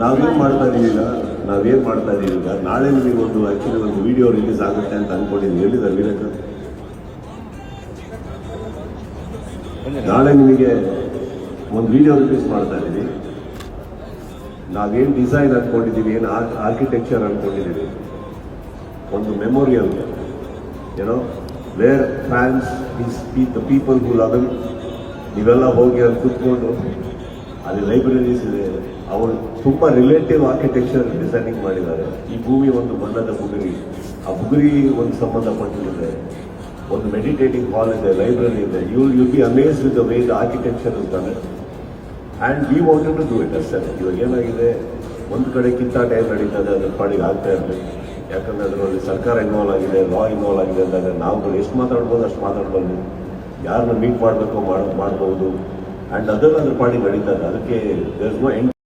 ನಾವೇನ್ ಮಾಡ್ತಾ ಇರಲಿಲ್ಲ ನಾವೇನು ಮಾಡ್ತಾ ಈಗ ನಾಳೆ ನಿಮಗೆ ಒಂದು ಆಕ್ಚುಲಿ ಒಂದು ವಿಡಿಯೋ ರಿಲೀಸ್ ಆಗುತ್ತೆ ಅಂತ ಅಂದ್ಕೊಂಡಿದ್ದೀನಿ ಹೇಳಿದ ವೀರಕ ನಾಳೆ ನಿಮಗೆ ಒಂದು ವಿಡಿಯೋ ರಿಲೀಸ್ ಮಾಡ್ತಾ ಇದ್ದೀವಿ. ನಾವೇನು ಡಿಸೈನ್ ಅಂದ್ಕೊಂಡಿದ್ದೀವಿ ಏನು ಆರ್ಕಿಟೆಕ್ಚರ್ ಅಂದ್ಕೊಂಡಿದ್ದೀವಿ ಒಂದು ಮೆಮೋರಿಯಲ್ ಏನೋ where fans is the people who love ನೀವೆಲ್ಲ ಹೋಗಿ ಅಲ್ಲಿ ಕೂತ್ಕೊಂಡು, ಅಲ್ಲಿ ಲೈಬ್ರರೀಸ್ ಇದೆ. ಅವರು ತುಂಬ ರಿಲೇಟಿವ್ ಆರ್ಕಿಟೆಕ್ಚರ್ ಡಿಸೈನಿಂಗ್ ಮಾಡಿದ್ದಾರೆ. ಈ ಭೂಮಿ ಒಂದು ಬಣ್ಣದ ಬುಗುರಿ. ಆ ಬುಗುರಿ ಒಂದು ಸಂಬಂಧಪಟ್ಟಿದೆ. ಒಂದು ಮೆಡಿಟೇಟಿಂಗ್ ಹಾಲ್ ಇದೆ ಲೈಬ್ರರಿ ಇದೆ. You you be amazed with the way the architecture ಇರ್ತಾನೆ and we wanted to do it ಅಷ್ಟೇ ಇವಾಗ ಏನಾಗಿದೆ? ಒಂದು ಕಡೆ ಕಿತ್ತಾಟ ಟೈಮ್ ನಡೀತದೆ ಅದ್ರ ಪಾಡಿಗೆ ಆಗ್ತಾ ಇರಲಿ. ಯಾಕಂದ್ರೆ ಅದರಲ್ಲಿ ಸರ್ಕಾರ ಇನ್ವಾಲ್ವ್ ಆಗಿದೆ ಲಾ ಇನ್ವಾಲ್ವ್ ಆಗಿದೆ ಅಂದಾಗ ನಾವು ಎಷ್ಟು ಮಾತಾಡ್ಬೋದು, ಅಷ್ಟು ಮಾತಾಡ್ಬೋದು. ಯಾರನ್ನ ಮೀಟ್ ಮಾಡಬೇಕು ಮಾಡ್, ಮಾಡ್ಬೋದು. ಆ್ಯಂಡ್ ಅದರಲ್ಲಿ ಅದ್ರ ಪಾಡಿಗೆ ನಡೀತದೆ. ಅದಕ್ಕೆ ದೇರ್ ನೋ ಎಂಡ್